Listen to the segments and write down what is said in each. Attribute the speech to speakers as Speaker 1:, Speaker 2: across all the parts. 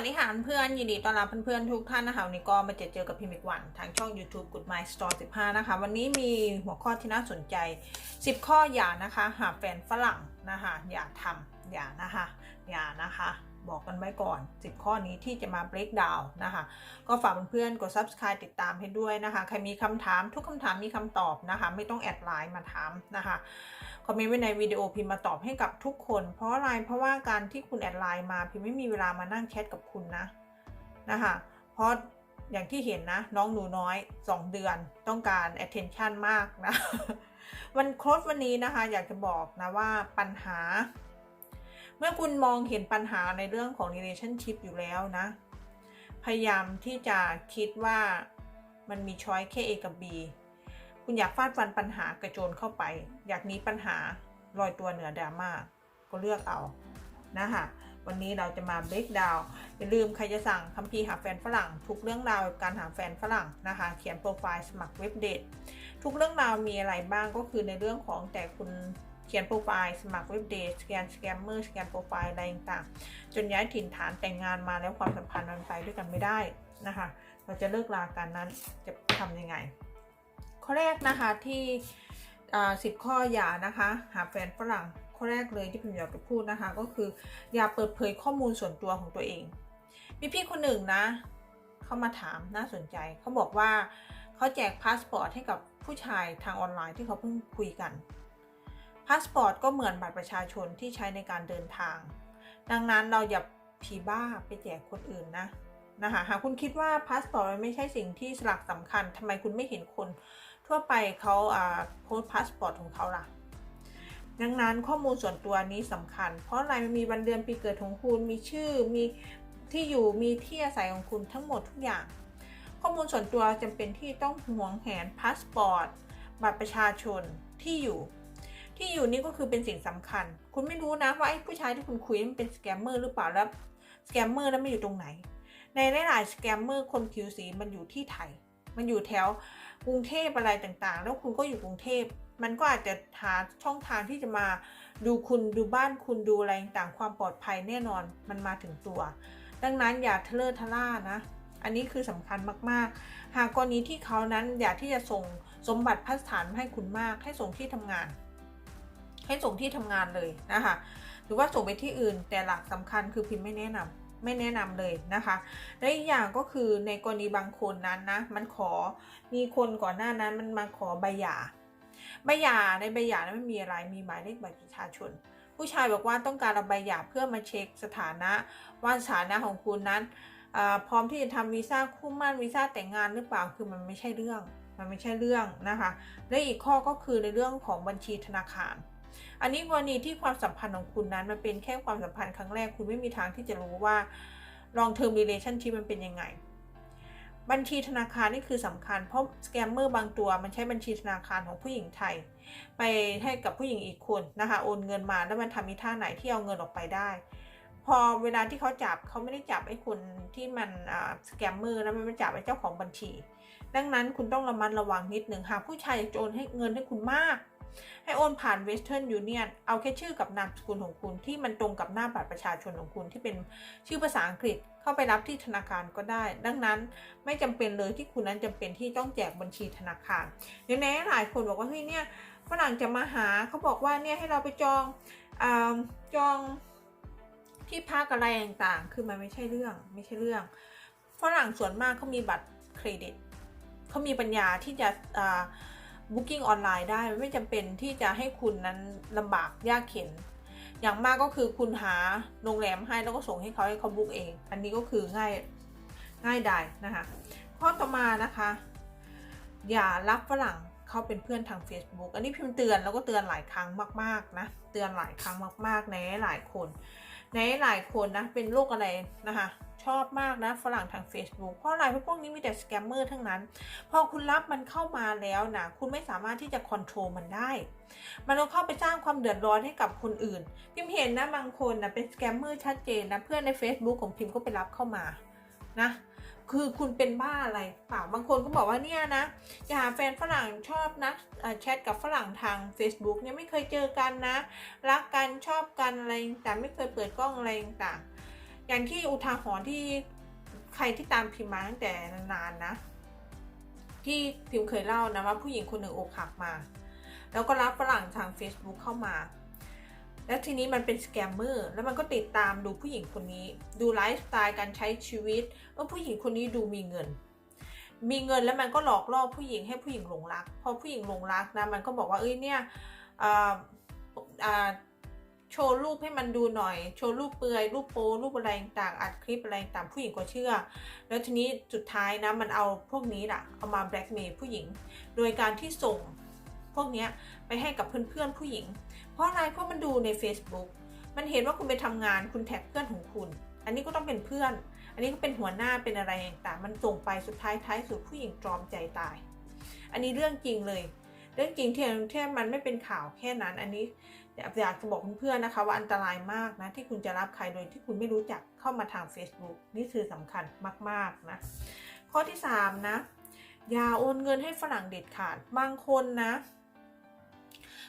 Speaker 1: วัสดีค่ะเพื่อนยินดีต้อนรับเพื่อนๆทุกท่านนะคะวันนี้ก็มาเจอเจอกับพิมพ์อีกวันทางช่อง YouTube Good My Store 15 นะคะ วันนี้มีหัวข้อที่น่าสนใจ 10 ข้ออย่านะคะ หาแฟนฝรั่งนะคะอย่าทำอย่านะคะอย่านะคะ บอกกันไว้ก่อน 10 ข้อนี้ที่จะมา break down นะคะ ก็ฝากเพื่อนๆกด subscribe ติดตามให้ด้วยนะคะ ใครมีคำถามทุกคำถามมีคำตอบนะคะ ไม่ต้องแอดไลน์มาถามนะคะ คอมเมนต์ไว้ในวิดีโอพิมพ์มาตอบให้กับทุกคน เพราะอะไรเพราะว่าการที่คุณแอดไลน์มาพิมพ์ไม่มีเวลามานั่งแชทกับคุณนะนะคะเพราะอย่างที่เห็นนะ น้องหนูน้อย 2 เดือนต้องการ attention มากนะ วันค้ดวันนี้นะคะ อยากจะบอกนะว่าปัญหา เมื่อคุณมองเห็นปัญหาในเรื่องของ relationship อยู่แล้วนะ พยายามที่จะคิดว่ามันมีช้อยแค่ A กับ B คุณอยากฟาดฟันปัญหากระโจนเข้าไป อยากหนีปัญหาลอยตัวเหนือดราม่าก็เลือกเอานะคะวันนี้เราจะมาเบรกดาวอย่าลืมใครจะสั่งคัมภีร์หาแฟนฝรั่ง ทุกเรื่องราวการหาแฟนฝรั่งนะคะ เขียนโปรไฟล์สมัครเว็บเดททุกเรื่องราวมีอะไรบ้างก็คือในเรื่องของแต่คุณเขียนโปรไฟล์สมัครเว็บเดทสแกนสแกมเมอร์สแกนโปรไฟล์อะไรต่างๆจนย้ายถิ่นฐานแต่งงานมาแล้วความสัมพันธ์มันไปด้วยกันไม่ได้นะคะ เราจะเลิกลากันนั้นจะทำยังไง ข้อแรกนะคะที่สิบข้ออย่านะคะ หาแฟนฝรั่งข้อแรกเลยที่ผมอยากจะพูดนะคะ ก็คืออย่าเปิดเผยข้อมูลส่วนตัวของตัวเอง มีพี่คนหนึ่งนะเขามาถามน่าสนใจเขาบอกว่าเขาแจกพาสปอร์ตให้กับผู้ชายทางออนไลน์ที่เขาเพิ่งคุยกันพาสปอร์ตก็เหมือนบัตรประชาชนที่ใช้ในการเดินทาง ดังนั้นเราอย่าผีบ้าไปแจกคนอื่นนะนะคะหากคุณคิดว่าพาสปอร์ตมันไม่ใช่สิ่งที่สลักสำคัญทำไมคุณไม่เห็นคน ทั่วไปเขาโพสพาสปอร์ตของเขาล่ะ ดังนั้นข้อมูลส่วนตัวนี้สำคัญ เพราะอะไรมันมีวันเดือนปีเกิดของคุณ มีชื่อ มีที่อยู่ มีที่อาศัยของคุณทั้งหมดทุกอย่าง ข้อมูลส่วนตัวจำเป็นที่ต้องห่วงแหนพาสปอร์ต บัตรประชาชน ที่อยู่ที่อยู่นี่ก็คือเป็นสิ่งสำคัญ คุณไม่รู้นะว่าไอ้ผู้ชายที่คุณคุยมันเป็นสแกมเมอร์หรือเปล่า แล้วสแกมเมอร์แล้วมันอยู่ตรงไหน ในหลายๆสแกมเมอร์คนผิวสีมันอยู่ที่ไทย มันอยู่แถว กรุงเทพอะไรต่างๆ แล้วคุณก็อยู่กรุงเทพมันก็อาจจะหาช่องทางที่จะมาดูคุณดูบ้านคุณดูอะไรต่างความปลอดภัยแน่นอนมันมาถึงตัว ดังนั้นอย่าทะเลอะทะล่านะ อันนี้คือสำคัญมากๆ หากกรณีที่เขานั้นอยากที่จะส่งสมบัติพัสถานให้คุณมาก ให้ส่งที่ทำงาน ให้ส่งที่ทำงานเลยนะคะหรือว่าส่งไปที่อื่นแต่หลักสำคัญคือพิมพ์ไม่แนะนำ ไม่แนะนำเลยนะคะ และอีกอย่างก็คือในกรณีบางคนนั้นนะ มันขอมีคนก่อนหน้านั้นมันมาขอใบหย่าใบหย่าในใบหย่านั้นไม่มีอะไรมีหมายเลขบัตรประชาชน ผู้ชายบอกว่าต้องการเอาใบหย่าเพื่อมาเช็คสถานะว่าสถานะของคุณนั้นพร้อมที่จะทำวีซ่าคู่มั่นวีซ่าแต่งงานหรือเปล่าคือมันไม่ใช่เรื่อง มันไม่ใช่เรื่องนะคะและอีกข้อก็คือในเรื่องของบัญชีธนาคาร อันนี้กรณีที่ความสัมพันธ์ของคุณนั้นมันเป็นแค่ความสัมพันธ์ครั้งแรกคุณไม่มีทางที่จะรู้ว่า long term relationship มันเป็นยังไง บัญชีธนาคารนี่คือสำคัญเพราะสแกมเมอร์บางตัวมันใช้บัญชีธนาคารของผู้หญิงไทย ไปให้กับผู้หญิงอีกคนนะคะโอนเงินมาแล้วมันทำมีท่าไหนที่เอาเงินออกไปได้พอเวลาที่เขาจับเขาไม่ได้จับไอ้คนที่มันสแกมเมอร์แล้วมันไม่จับไอ้เจ้าของบัญชี ดังนั้นคุณต้องระมัดระวังนิดหนึ่งหากผู้ชายโอนให้เงินให้คุณมาก ให้โอนผ่าน Western Union เอาแค่ชื่อกับนามสกุลของคุณที่มันตรงกับหน้าบัตรประชาชนของคุณที่เป็นชื่อภาษาอังกฤษเข้าไปรับที่ธนาคารก็ได้ ดังนั้นไม่จำเป็นเลยที่คุณนั้นจำเป็นที่ต้องแจกบัญชีธนาคารเดี๋ยวนี้หลายคนบอกว่าเฮ้ยเนี่ยฝรั่งจะมาหาเขาบอกว่าเนี่ยให้เราไปจองอจองที่พักอะไรต่างๆ คือมันไม่ใช่เรื่องไม่ใช่เรื่องฝรั่งส่วนมากเขามีบัตรเครดิตเขามีปัญญาที่จะ บุ๊กิ้งออนไลน์ได้ไม่จำเป็นที่จะให้คุณนั้นลำบากยากเข็น อย่างมากก็คือคุณหาโรงแรมให้แล้วก็ส่งให้เขาให้เขาบุ๊กเอง อันนี้ก็คือง่ายง่ายได้นะคะข้อต่อมานะคะ อย่ารับฝรั่งเขาเป็นเพื่อนทาง Facebook อันนี้พิมพ์เตือนแล้วก็เตือนหลายครั้งมากๆนะเตือนหลายครั้งมากๆในหลายคนในหลายคนนะเป็นโรคอะไรนะคะ อบมากนะฝรั่งทาง Facebook เพราะอะไรเพราะพวกนี้มีแต่สแกมเมอร์ทั้งนั้น พอคุณรับมันเข้ามาแล้วนะคุณไม่สามารถที่จะควบคุมมันได้ มันก็เข้าไปสร้างความเดือดร้อนให้กับคนอื่น พิมเห็นนะบางคนนะเป็นสแกมเมอร์ชัดเจนนะเพื่อนใน Facebook ของพิมก็ไปรับเข้ามานะคือคุณเป็นบ้าอะไรเปล่าบางคนก็บอกว่าเนี่ยนะจะหาแฟนฝรั่งชอบนะแชทกับฝรั่งทาง Facebook เนี่ยไม่เคยเจอกันนะ รักกันชอบกันอะไรแต่ไม่เคยเปิดกล้องอะไรต่าง อย่างที่อุทาหรณ์ที่ใครที่ตามพิมพ์มาตั้งแต่นานๆนะ ที่พิมพ์เคยเล่านะว่าผู้หญิงคนหนึ่งอกหักมา แล้วก็รับฝรั่งทาง Facebook เข้ามา แล้วทีนี้มันเป็นสแกมเมอร์แล้วมันก็ติดตามดูผู้หญิงคนนี้ ดูไลฟ์สไตล์การใช้ชีวิตว่าผู้หญิงคนนี้ดูมีเงิน มีเงินแล้วมันก็หลอกล่อผู้หญิงให้ผู้หญิงหลงรัก พอผู้หญิงหลงรักนะมันก็บอกว่าเอ้ยเนี่ยอ่าอ่า โชว์รูปให้มันดูหน่อย โชว์รูปเปลือย รูปโป้รูปอะไรต่างอัดคลิปอะไรต่างผู้หญิงก็เชื่อ แล้วทีนี้สุดท้ายนะมันเอาพวกนี้แหละเอามาแบล็กเมย์ผู้หญิง โดยการที่ส่งพวกนี้ไปให้กับเพื่อนๆผู้หญิง เพราะอะไรเพราะมันดูใน Facebook มันเห็นว่าคุณไปทำงานคุณแท็กเพื่อนของคุณ อันนี้ก็ต้องเป็นเพื่อน อันนี้ก็เป็นหัวหน้าเป็นอะไรต่างมันส่งไปสุดท้ายท้ายสุดผู้หญิงตรอมใจตาย อันนี้เรื่องจริงเลย เรื่องจริงที่แค่มันไม่เป็นข่าวแค่นั้น อันนี้ อยากจะบอกเพื่อนๆนะคะ ว่าอันตรายมากนะที่คุณจะรับใครโดยที่คุณไม่รู้จักเข้ามาทาง Facebook นี่คือสำคัญมากๆนะข้อที่ 3 นะ อย่าโอนเงินให้ฝรั่งเด็ดขาดบางคนนะ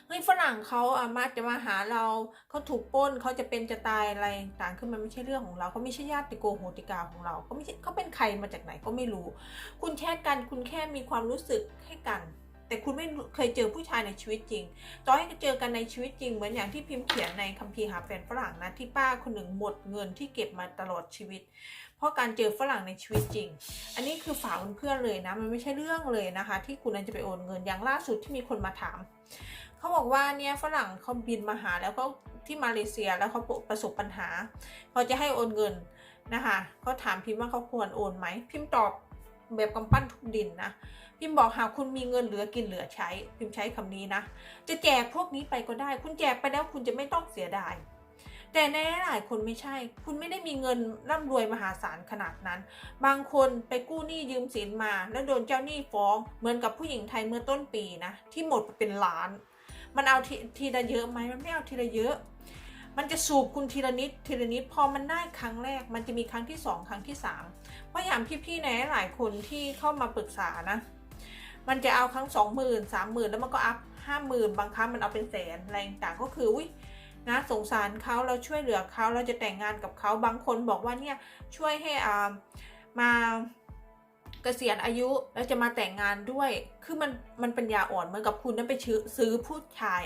Speaker 1: เฮ้ยฝรั่งเขาอามาจะมาหาเราเขาถูกปล้นเขาจะเป็นจะตายอะไรต่างขึ้นมันไม่ใช่เรื่องของเราเขาไม่ใช่ญาติโกโหติกาของเราเขาไม่ใช่เขาเป็นใครมาจากไหนก็ไม่รู้ คุณแค่กันคุณแค่มีความรู้สึกให้กัน แต่คุณไม่เคยเจอผู้ชายในชีวิตจริงต่อให้เจอกันในชีวิตจริง เหมือนอย่างที่พิมพ์เขียนในคัมภีร์หาแฟนฝรั่งนะที่ป้าคนหนึ่งหมดเงินที่เก็บมาตลอดชีวิต เพราะการเจอฝรั่งในชีวิตจริง อันนี้คือฝากเพื่อนเลยนะ มันไม่ใช่เรื่องเลยนะคะ ที่คุณนันจะไปโอนเงินอย่างล่าสุดที่มีคนมาถามเขาบอกว่าเนี่ยฝรั่งเขาบินมาหาแล้วเขาที่มาเลเซียแล้วเขาประสบปัญหาเขาจะให้โอนเงินนะคะเขาถามพิมพ์ว่าเขาควรโอนไหมพิมพ์ตอบแบบกำปั้นทุบดินนะ พิมพ์บอกหากคุณมีเงินเหลือกินเหลือใช้ พิมพ์ใช้คำนี้นะ จะแจกพวกนี้ไปก็ได้ คุณแจกไปแล้วคุณจะไม่ต้องเสียดาย แต่ในหลายคนไม่ใช่ คุณไม่ได้มีเงินร่ำรวยมหาศาลขนาดนั้น บางคนไปกู้หนี้ยืมสินมา แล้วโดนเจ้าหนี้ฟ้อง เหมือนกับผู้หญิงไทยเมื่อต้นปีนะ ที่หมดไปเป็นล้าน มันเอาทีทีละเยอะไหมมันไม่เอาทีละเยอะมันจะสูบคุณทีละนิดทีละนิดพอมันได้ครั้งแรก มันจะมีครั้งที่สองครั้งที่สามเพราะอย่างพี่ๆในหลายคนที่เข้ามาปรึกษานะ มันจะเอาครั้งสองหมื่นสามหมื่นแล้วมันก็อัพห้าหมื่นบางครั้งมันเอาเป็นแสนอะไรต่างก็คืออุ้ยนะสงสารเขาเราช่วยเหลือเขาเราจะแต่งงานกับเขาบางคนบอกว่าเนี่ยช่วยให้อ่ามาเกษียณอายุแล้วจะมาแต่งงานด้วย คือมันมันเป็นยาอ่อนเหมือนกับคุณนั้นไปซื้อผู้ชาย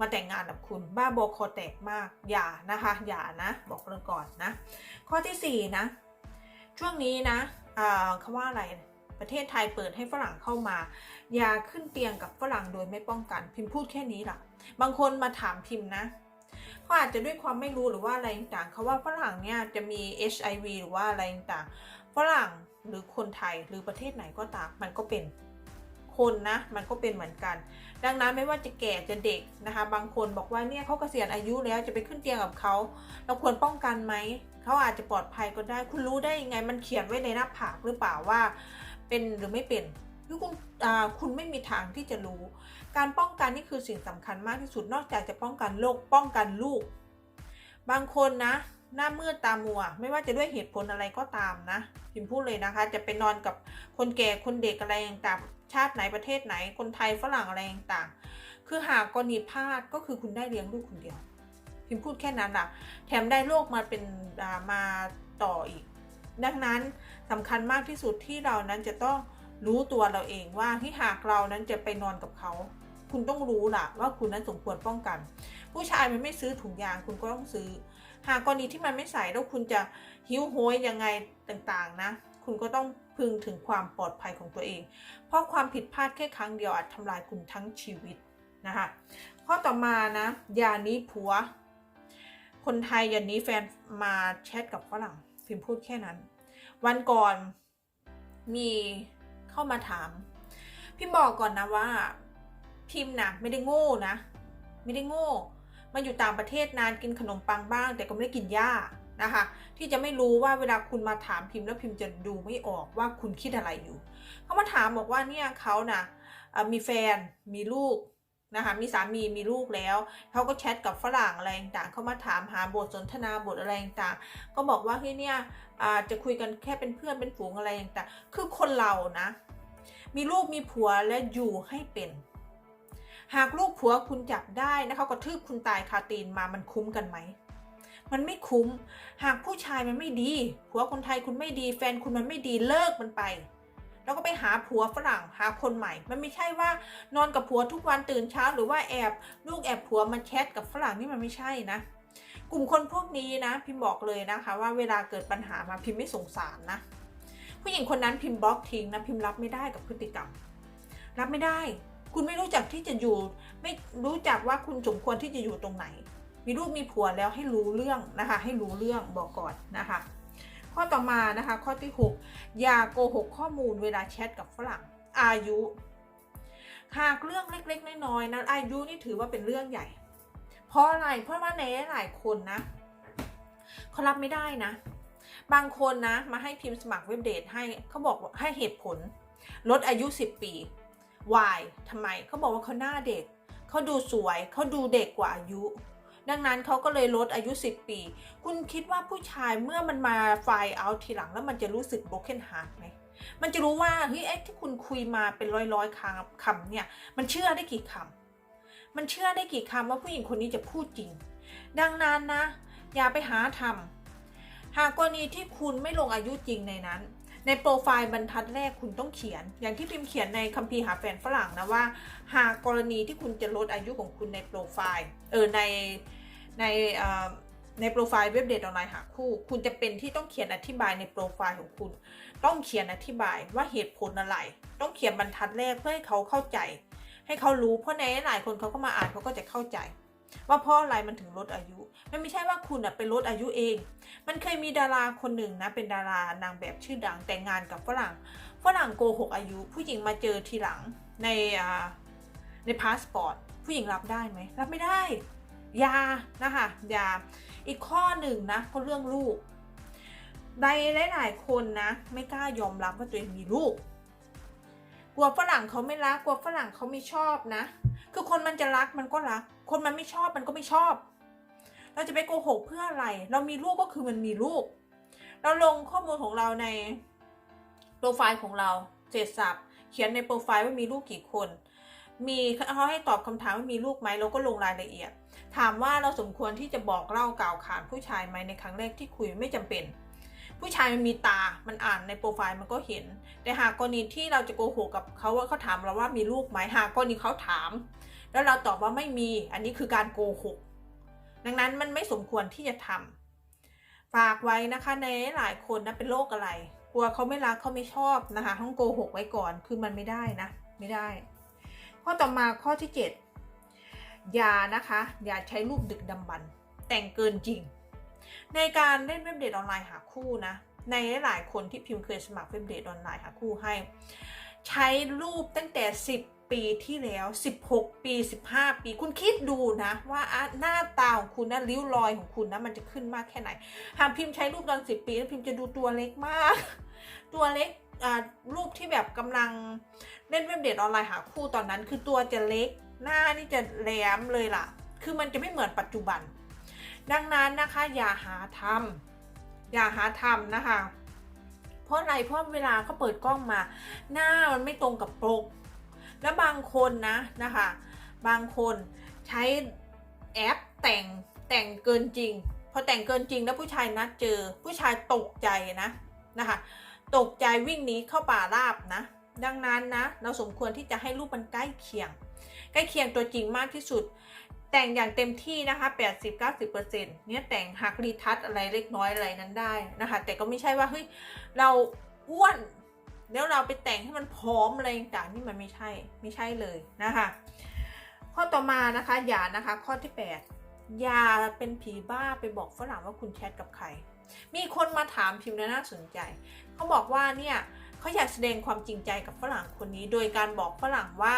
Speaker 1: มาแต่งงานกับคุณบ้าบอคอแตกมาก อย่านะคะอย่านะ บอกเลยก่อนนะ ข้อที่สี่นะ ช่วงนี้นะอ่าคำว่าอะไร ประเทศไทยเปิดให้ฝรั่งเข้ามา อย่าขึ้นเตียงกับฝรั่งโดยไม่ป้องกัน พิมพ์พูดแค่นี้ล่ะ บางคนมาถามพิมพ์นะเขาอาจจะด้วยความไม่รู้หรือว่าอะไรต่างเขาว่าฝรั่งเนี่ยจะมี HIV หรือว่าอะไรต่างฝรั่งหรือคนไทยหรือประเทศไหนก็ตามมันก็เป็นคนนะมันก็เป็นเหมือนกัน ดังนั้นไม่ว่าจะแก่จะเด็กนะคะ บางคนบอกว่าเนี่ยเขาเกษียณอายุแล้วจะไปขึ้นเตียงกับเขาเราควรป้องกันไหมเขาอาจจะปลอดภัยก็ได้ คุณรู้ได้ยังไงมันเขียนไว้ในหน้าผากหรือเปล่าว่า เป็นหรือไม่เป็นคือคุณคุณไม่มีทางที่จะรู้ การป้องกันนี่คือสิ่งสำคัญมากที่สุดนอกจากจะป้องกันโรคป้องกันลูก บางคนนะ หน้ามืดตามัว ไม่ว่าจะด้วยเหตุผลอะไรก็ตามนะพิมพูดเลยนะคะ จะไปนอนกับคนแก่คนเด็กอะไรต่างชาติไหนประเทศไหนคนไทยฝรั่งอะไรต่างคือหากกรณีพลาดก็คือคุณได้เลี้ยงลูกคนเดียวพิมพ์พูดแค่นั้นอะแถมได้โรคมาเป็นมาต่ออีก ดังนั้นสำคัญมากที่สุดที่เรานั้นจะต้องรู้ตัวเราเองว่าที่หากเรานั้นจะไปนอนกับเขา คุณต้องรู้ล่ะว่าคุณนั้นสมควรป้องกัน ผู้ชายมันไม่ซื้อถุงยางคุณก็ต้องซื้อ หากกรณีที่มันไม่ใส่แล้วคุณจะหิวโหยยังไงต่างๆนะ คุณก็ต้องพึงถึงความปลอดภัยของตัวเอง เพราะความผิดพลาดแค่ครั้งเดียวอาจทำลายคุณทั้งชีวิตนะคะข้อต่อมานะอย่านี้ผัว คนไทยอย่านี้แฟนมาแชทกับฝรั่ง พิมพูดแค่นั้น วันก่อนมีเข้ามาถาม พิมบอกก่อนนะว่า พิมนะไม่ได้โง่นะ ไม่ได้โง่มาอยู่ต่างประเทศนานกินขนมปังบ้าง แต่ก็ไม่ได้กินหญ้านะคะ ที่จะไม่รู้ว่าเวลาคุณมาถามพิมพ์แล้วพิมพ์จะดูไม่ออกว่าคุณคิดอะไรอยู่เขามาถามบอกว่าเนี่ยเขานะ่ะมีแฟนมีลูก นะคะมีสามีมีลูกแล้วเขาก็แชทกับฝรั่งอะไรต่างเขามาถามหาบทสนทนาบทอะไรต่างก็บอกว่าเฮ้ยเนี่ยจะคุยกันแค่เป็นเพื่อนเป็นฝูงอะไรต่างคือคนเรานะ มีลูกมีผัวและอยู่ให้เป็น หากลูกผัวคุณจับได้นะเขาก็ทืบคุณตายคาตีนมามันคุ้มกันไหมมันไม่คุ้ม หากผู้ชายมันไม่ดีผัวคนไทยคุณไม่ดี แฟนคุณมันไม่ดีเลิกมันไป แล้วก็ไปหาผัวฝรั่งหาคนใหม่ มันไม่ใช่ว่านอนกับผัวทุกวันตื่นเช้า หรือว่าแอบลูกแอบผัวมาแชทกับฝรั่งนี่มันไม่ใช่นะ กลุ่มคนพวกนี้นะ พิมพ์บอกเลยนะคะ ว่าเวลาเกิดปัญหามาพิมพ์ไม่สงสารนะ ผู้หญิงคนนั้นพิมพ์บล็อกทิ้งนะพิมพ์รับไม่ได้กับพฤติกรรม รับไม่ได้ คุณไม่รู้จักที่จะอยู่ ไม่รู้จักว่าคุณสมควรที่จะอยู่ตรงไหน มีลูกมีผัวแล้วให้รู้เรื่องนะคะ ให้รู้เรื่องบอกก่อนนะคะ ข้อต่อมานะคะข้อที่ 6 อย่าโกหกข้อมูลเวลาแชทกับฝรั่งอายุ หากเรื่องเล็กๆ น้อยๆนะอายุนี่ถือว่าเป็นเรื่องใหญ่ เพราะอะไรเพราะว่าในหลายคนนะเขารับไม่ได้นะ บางคนนะมาให้พิมพ์สมัครเว็บเดทให้เขาบอกให้เหตุผล ลดอายุ 10 ปี why ทำไมเขาบอกว่าเขาหน้าเด็กเขาดูสวยเขาดูเด็กกว่าอายุ ดังนั้นเขาก็เลยลดอายุ 10 ปี คุณคิดว่าผู้ชายเมื่อมันมาไฟล์เอาทีหลังแล้วมันจะรู้สึก broken heart ไหมมันจะรู้ว่าเฮ้ยไอ้ที่คุณคุยมาเป็นร้อยร้อยๆคำคำเนี่ย มันเชื่อได้กี่คำมันเชื่อได้กี่คำว่าผู้หญิงคนนี้จะพูดจริง ดังนั้นนะ อย่าไปหาทำหากกรณีที่คุณไม่ลงอายุจริงในนั้นในโปรไฟล์บรรทัดแรกคุณต้องเขียน อย่างที่พิมพ์เขียนในคัมภีร์หาแฟนฝรั่งนะว่า หากกรณีที่คุณจะลดอายุของคุณในโปรไฟล์เออใน ในในโปรไฟล์เว็บเดทออนไลน์หาคู่ คุณจะเป็นที่ต้องเขียนอธิบายในโปรไฟล์ของคุณ ต้องเขียนอธิบายว่าเหตุผลอะไร ต้องเขียนบรรทัดแรกเพื่อให้เขาเข้าใจ ให้เขารู้เพราะในหลายคนเขาก็มาอ่านเขาก็จะเข้าใจ ว่าเพราะอะไรมันถึงลดอายุ มันไม่ใช่ว่าคุณอะไปลดอายุเอง มันเคยมีดาราคนหนึ่งนะเป็นดารานางแบบชื่อดังแต่งงานกับฝรั่งฝรั่งโกหกอายุ ผู้หญิงมาเจอทีหลังในอ่าในพาสปอร์ตผู้หญิงรับได้ไหมรับไม่ได้ ยานะคะยาอีกข้อหนึ่งนะก็เรื่องลูก ในหลายๆคนนะ ไม่กล้ายอมรับว่าตัวเองมีลูก กลัวฝรั่งเขาไม่รักกลัวฝรั่งเขาไม่ชอบนะ คือคนมันจะรักมันก็รัก คนมันไม่ชอบมันก็ไม่ชอบ เราจะไปโกหกเพื่ออะไร เรามีลูกก็คือมันมีลูก เราลงข้อมูลของเราในโปรไฟล์ของเราเสร็จสับเขียนในโปรไฟล์ว่ามีลูกกี่คน มีเขาให้ตอบคำถามว่ามีลูกไหมเราก็ลงรายละเอียด ถามว่าเราสมควรที่จะบอกเล่ากล่าวขานผู้ชายไหมในครั้งแรกที่คุยไม่จำเป็น ผู้ชายมันมีตา มันอ่านในโปรไฟล์มันก็เห็น แต่หากกรณีที่เราจะโกหกกับเขาว่าเขาถามเราว่ามีลูกไหมหากกรณีเขาถาม แล้วเราตอบว่าไม่มี อันนี้คือการโกหก ดังนั้นมันไม่สมควรที่จะทำฝากไว้นะคะในหลายคนนะเป็นโรคอะไร กลัวเขาไม่รักเขาไม่ชอบนะคะต้องโกหกไว้ก่อนคือมันไม่ได้นะ ไม่ได้ ข้อต่อมาข้อที่ 7 อย่านะคะ อย่าใช้รูปดึกดำบรรพ์แต่งเกินจริง ในการเล่นเว็บเดทออนไลน์หาคู่นะ ในหลายคนที่พิมพ์เคยสมัครเว็บเดทออนไลน์หาคู่ให้ ใช้รูปตั้งแต่ 10 ปีที่แล้ว 16 ปี 15 ปี คุณคิดดูนะ ว่าหน้าตาของคุณนะริ้วรอยของคุณนะมันจะขึ้นมากแค่ไหน หากพิมพ์ใช้รูปตอน 10 ปีแล้วพิมพ์จะดูตัวเล็กมาก ตัวเล็กรูปที่แบบกำลังเล่นเว็บเดทออนไลน์หาคู่ตอนนั้น คือตัวจะเล็ก หน้านี่จะแหลมเลยล่ะ คือมันจะไม่เหมือนปัจจุบัน ดังนั้นนะคะอย่าหาทำอย่าหาทำนะคะ เพราะอะไรเพราะเวลาเขาเปิดกล้องมา หน้ามันไม่ตรงกับปก แล้วบางคนนะนะคะ บางคนใช้แอปแต่งแต่งเกินจริง พอแต่งเกินจริงแล้วผู้ชายนัดเจอ ผู้ชายตกใจนะนะคะ ตกใจวิ่งหนีเข้าป่าราบนะ ดังนั้นนะ เราสมควรที่จะให้รูปมันใกล้เคียง ใกล้เคียงตัวจริงมากที่สุด แต่งอย่างเต็มที่นะคะ 80-90%เนี่ยแต่งหักรีทัชอะไรเล็กน้อยอะไรนั้นได้นะคะ แต่ก็ไม่ใช่ว่าเฮ้ยเราอ้วนแล้วเราไปแต่งให้มันพร้อมอะไรต่างๆนี่มันไม่ใช่ไม่ใช่เลยนะคะ ข้อต่อมานะคะอย่านะคะ ข้อที่ 8 อย่าเป็นผีบ้าไปบอกฝรั่งว่าคุณแชทกับใคร มีคนมาถามพิมพ์น่าสนใจ เขาบอกว่าเนี่ยเขาอยากแสดงความจริงใจกับฝรั่งคนนี้ โดยการบอกฝรั่งว่า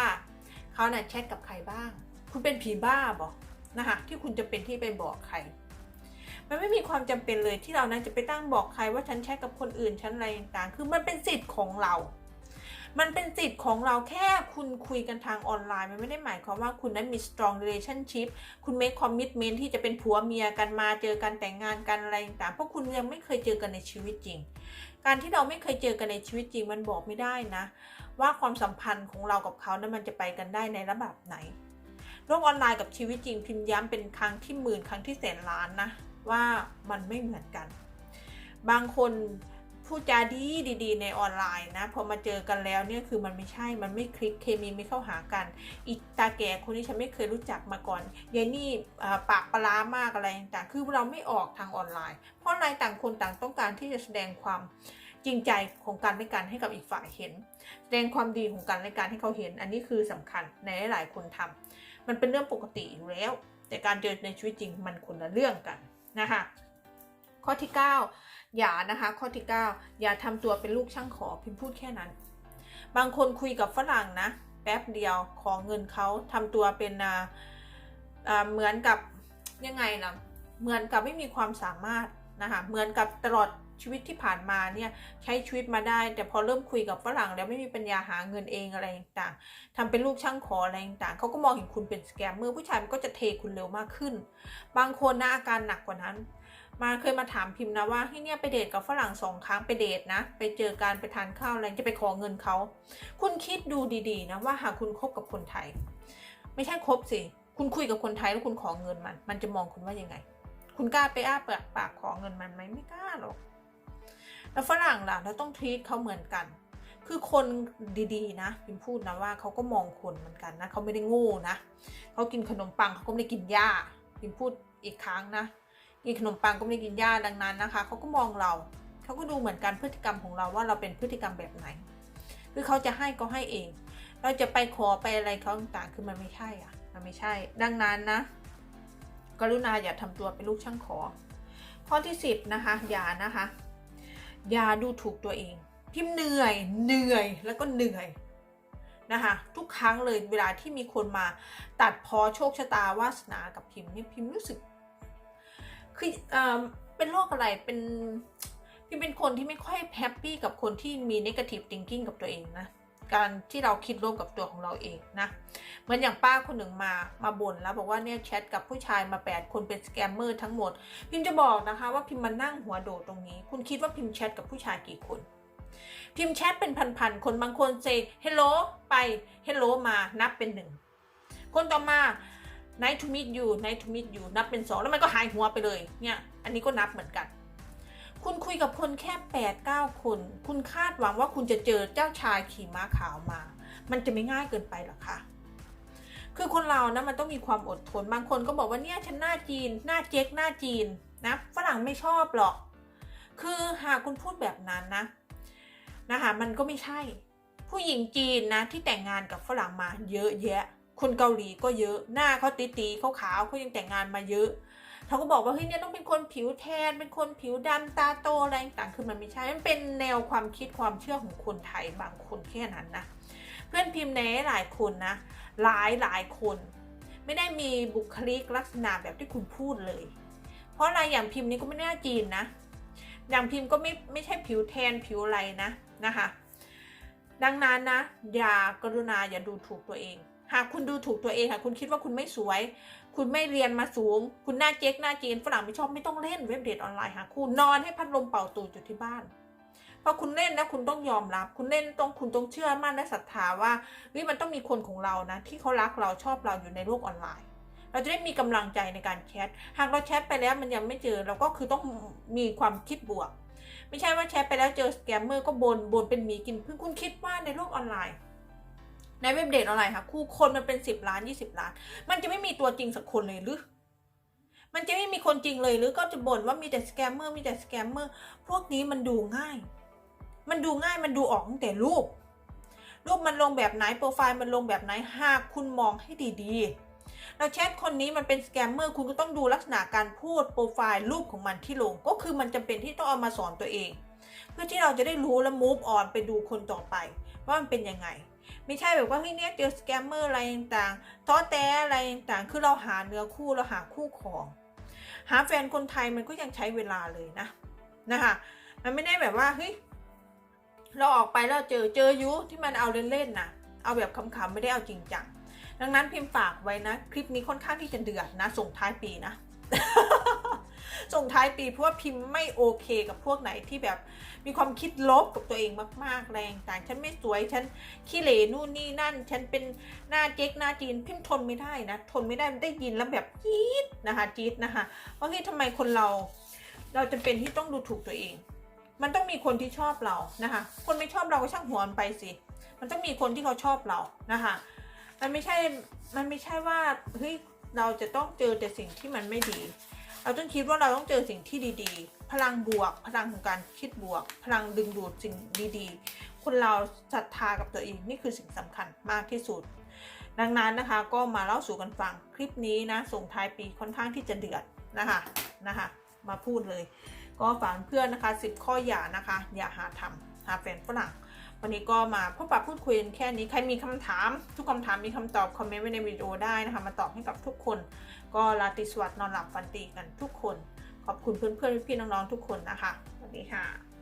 Speaker 1: เขาน่ะแชทกับใครบ้าง คุณเป็นผีบ้าบอกนะคะที่คุณจะเป็นที่ไปบอกใคร มันไม่มีความจำเป็นเลยที่เรานั้นจะไปตั้งบอกใครว่าฉันแชทกับคนอื่นฉันอะไรต่างๆ คือมันเป็นสิทธิ์ของเรา มันเป็นสิทธิ์ของเราแค่คุณคุยกันทางออนไลน์ มันไม่ได้หมายความว่าคุณนั้นมี strong relationship คุณ make commitment ที่จะเป็นผัวเมียกันมาเจอกันแต่งงานกันอะไรต่างๆเพราะคุณยังไม่เคยเจอกันในชีวิตจริง การที่เราไม่เคยเจอกันในชีวิตจริง มันบอกไม่ได้นะ ว่าความสัมพันธ์ของเรากับเขานั้นมันจะไปกันได้ในระดับไหน โลกออนไลน์กับชีวิตจริงพิมพ์ย้ำเป็นครั้งที่หมื่นครั้งที่แสนล้านนะว่ามันไม่เหมือนกัน บางคนพูดจาดีดีๆในออนไลน์นะพอมาเจอกันแล้วเนี่ยคือมันไม่ใช่ มันไม่คลิกเคมีไม่เข้าหากัน อีตาแก่คนนี้ฉันไม่เคยรู้จักมาก่อนยายนี่ปากปลามากอะไรต่างๆคือเราไม่ออกทางออนไลน์ เพราะอะไรต่างคนต่างต้องการที่จะแสดงความ จริงใจของกันและกันให้กับอีกฝ่ายเห็น แสดงความดีของกันและกันให้เขาเห็น อันนี้คือสำคัญในหลายคนทำมันเป็นเรื่องปกติอยู่แล้ว แต่การเจอในชีวิตจริงมันคนละเรื่องกันนะคะข้อที่ 9 อย่านะคะข้อที่ 9 อย่าทำตัวเป็นลูกช่างขอพิมพ์พูดแค่นั้น บางคนคุยกับฝรั่งนะ แป๊บเดียวขอเงินเขาทำตัวเป็นเหมือนกับยังไงล่ะเหมือนกับไม่มีความสามารถนะคะเหมือนกับตลอด ชีวิตที่ผ่านมาเนี่ยใช้ชีวิตมาได้ แต่พอเริ่มคุยกับฝรั่งแล้วไม่มีปัญญาหาเงินเองอะไรต่างๆทำเป็นลูกช่างขออะไรต่างๆเขาก็มองเห็นคุณเป็นสแกมเมอร์ผู้ชายมันก็จะเทคุณเร็วมากขึ้น บางคนนะอาการหนักกว่านั้น มาเคยมาถามพิมพ์นะว่าที่เนี่ยไปเดทกับฝรั่งสองครั้งไปเดทนะ ไปเจอการไปทานข้าวอะไรจะไปขอเงินเขาคุณคิดดูดีๆนะว่าหากคุณคบกับคนไทย ไม่ใช่คบสิคุณคุยกับคนไทยแล้วคุณขอเงินมัน มันจะมองคุณว่ายังไง คุณกล้าไปอ้าปากปากขอเงินมันไหมไม่กล้าหรอก แล้วฝรั่งล่ะเราต้องทีทเขาเหมือนกัน คือคนดีๆนะพิมพูดนะว่าเขาก็มองคนเหมือนกันนะเขาไม่ได้โง่นะเขากินขนมปังเขาก็ไม่ได้กินหญ้าพิมพูดอีกครั้งนะกินขนมปังก็ไม่ได้กินหญ้าดังนั้นนะคะเขาก็มองเราเขาก็ดูเหมือนกันพฤติกรรมของเราว่าเราเป็นพฤติกรรมแบบไหน คือเขาจะให้ก็ให้เอง เราจะไปขอไปอะไรเขาต่างๆคือมันไม่ใช่อะมันไม่ใช่ ดังนั้นนะ กรุณาอย่าทำตัวเป็นลูกช่างขอ ข้อที่สิบนะคะอย่านะคะ อย่าดูถูกตัวเอง พิมพ์เหนื่อย เหนื่อยแล้วก็เหนื่อยนะคะทุกครั้งเลยเวลาที่มีคนมาตัดพอโชคชะตาวาสนากับพิมพ์เนี่ยพิมพ์รู้สึกคือเอ่อเป็นโรคอะไรเป็นพิมเป็นคนที่ไม่ค่อยแฮปปี้กับคนที่มีเนกาทีฟทิงกิ้งกับตัวเองนะ การที่เราคิดลบกับตัวของเราเองนะเหมือนอย่างป้าคนหนึ่งมามาบ่นแล้วบอกว่าเนี่ยแชทกับผู้ชายมา 8 คนเป็นสแกมเมอร์ทั้งหมด พิมจะบอกนะคะว่าพิมมานั่งหัวโดดตรงนี้ คุณคิดว่าพิมแชทกับผู้ชายกี่คนพิมแชทเป็นพันๆ คนบางคนเซ hello ไป hello มานับเป็นหนึ่ง คนต่อมา nice to meet you nice to meet you นับเป็นสองแล้วมันก็หายหัวไปเลย เนี่ย อันนี้ก็นับเหมือนกัน คุณคุยกับคนแค่8ปดเก้าคน คุณคาดหวังว่าคุณจะเจอเจ้าชายขี่ม้าขาวมา มันจะไม่ง่ายเกินไปหรอคะคือคนเรานะมันต้องมีความอดทน บางคนก็บอกว่าเนี่ยฉันหน้าจีน หน้าเจ๊กหน้าจีนนะฝรั่งไม่ชอบหรอก คือหากคุณพูดแบบนั้นนะนะคะมันก็ไม่ใช่ ผู้หญิงจีนนะที่แต่งงานกับฝรั่งมาเยอะแยะ คนเกาหลีก็เยอะ หน้าเขาตีตีเขาขาวเขายังแต่งงานมาเยอะ เขาก็บอกว่าเฮ้ยเนี่ยต้องเป็นคนผิวแทน เป็นคนผิวดำตาโตอะไรต่างๆคือมันไม่ใช่ มันเป็นแนวความคิดความเชื่อของคนไทยบางคนแค่นั้นนะ เพื่อนพิมพ์ในหลายคนนะ หลายหลายคน ไม่ได้มีบุคลิกลักษณะแบบที่คุณพูดเลย เพราะอะไรอย่างพิมพ์นี้ก็ไม่น่าจีนนะ อย่างพิมพ์ก็ไม่ไม่ใช่ผิวแทนผิวอะไรนะนะคะ ดังนั้นนะอย่ากรุณาอย่าดูถูกตัวเอง หากคุณดูถูกตัวเองหากคุณคิดว่าคุณไม่สวย คุณไม่เรียนมาสูง คุณหน้าเจ๊กหน้าจีนฝรั่งไม่ชอบไม่ต้องเล่นเว็บเดทออนไลน์หาคู่นอนให้พัดลมเป่าตูดอยู่ที่บ้านเพราะคุณเล่นนะคุณต้องยอมรับ คุณเล่นต้องคุณต้องเชื่อมั่นและศรัทธาว่าเฮ้ยมันต้องมีคนของเรานะ ที่เขารักเราชอบเราอยู่ในโลกออนไลน์ เราจะได้มีกำลังใจในการแชทหากเราแชทไปแล้วมันยังไม่เจอเราก็คือต้องมีความคิดบวก ไม่ใช่ว่าแชทไปแล้วเจอสแกมเมอร์ก็บนบนเป็นหมีกินเพึ่งคุณคิดว่าในโลกออนไลน์ ในเว็บเดทออนไลน์ค่ะคู่คนมันเป็นสิบล้านยี่สิบล้าน มันจะไม่มีตัวจริงสักคนเลยหรือ มันจะไม่มีคนจริงเลยหรือก็จะบ่นว่ามีแต่สแกมเมอร์มีแต่สแกมเมอร์พวกนี้มันดูง่าย มันดูง่ายมันดูออกตั้งแต่รูป รูปมันลงแบบไหนโปรไฟล์มันลงแบบไหนหากคุณมองให้ดีๆแล้วแชทคนนี้มันเป็นสแกมเมอร์คุณก็ต้องดูลักษณะการพูดโปรไฟล์รูปของมันที่ลง ก็คือมันจำเป็นที่ต้องเอามาสอนตัวเอง เพื่อที่เราจะได้รู้และ move on ไปดูคนต่อไป ว่ามันเป็นยังไง ไม่ใช่แบบว่าเฮ้ยเนี่ยเจอสแกมเมอร์อะไรต่างๆท้อแท้อะไรต่างๆคือเราหาเนื้อคู่เราหาคู่ของ หาแฟนคนไทยมันก็ยังใช้เวลาเลยนะนะคะมันไม่ได้แบบว่าเฮ้ยเราออกไปแล้วเจอเจอยุที่มันเอาเล่นๆนะเอาแบบขำๆไม่ได้เอาจริงจังดังนั้นพิมพ์ฝากไว้นะ คลิปนี้ค่อนข้างที่จะเดือดนะส่งท้ายปีนะ ส่งท้ายปีเพราะว่าพิมพ์ไม่โอเคกับพวกไหนที่แบบมีความคิดลบกับตัวเองมากๆแรงต่างฉันไม่สวยฉันขี้เหร่นู่นนี่นั่น ฉันเป็นหน้าเจ๊กหน้าจีนพิมพ์ทนไม่ได้นะ ทนไม่ได้มันได้ยินแล้วแบบจี๊ดนะคะจี๊ดนะคะว่าเฮ้ยทำไมคนเรา เราจำเป็นที่ต้องดูถูกตัวเอง มันต้องมีคนที่ชอบเรานะคะ คนไม่ชอบเราก็ช่างหัวมันไปสิ มันต้องมีคนที่เขาชอบเรานะคะมันไม่ใช่ มันไม่ใช่ว่าเฮ้ยเราจะต้องเจอแต่สิ่งที่มันไม่ดี เราต้องคิดว่าเราต้องเจอสิ่งที่ดีๆ พลังบวก พลังของการคิดบวก พลังดึงดูดสิ่งดีๆ คนเราศรัทธากับตัวเองนี่คือสิ่งสำคัญมากที่สุด ดังนั้นนะคะก็มาเล่าสู่กันฟังคลิปนี้นะส่งท้ายปีค่อนข้างที่จะเดือดนะคะนะคะมาพูดเลย ก็ฝากเพื่อนนะคะ 10 ข้ออย่านะคะ อย่าหาทำหาแฟนฝรั่งวันนี้ก็มาพบปะพูดคุยแค่นี้ ใครมีคำถาม ทุกคำถามมีคำตอบคอมเมนต์ไว้ในวิดีโอได้นะคะ มาตอบให้กับทุกคน ก็ราตรีสวัสดิ์นอนหลับฝันดีกันทุกคน ขอบคุณเพื่อนๆพี่ๆน้องๆทุกคนนะคะ สวัสดีค่ะ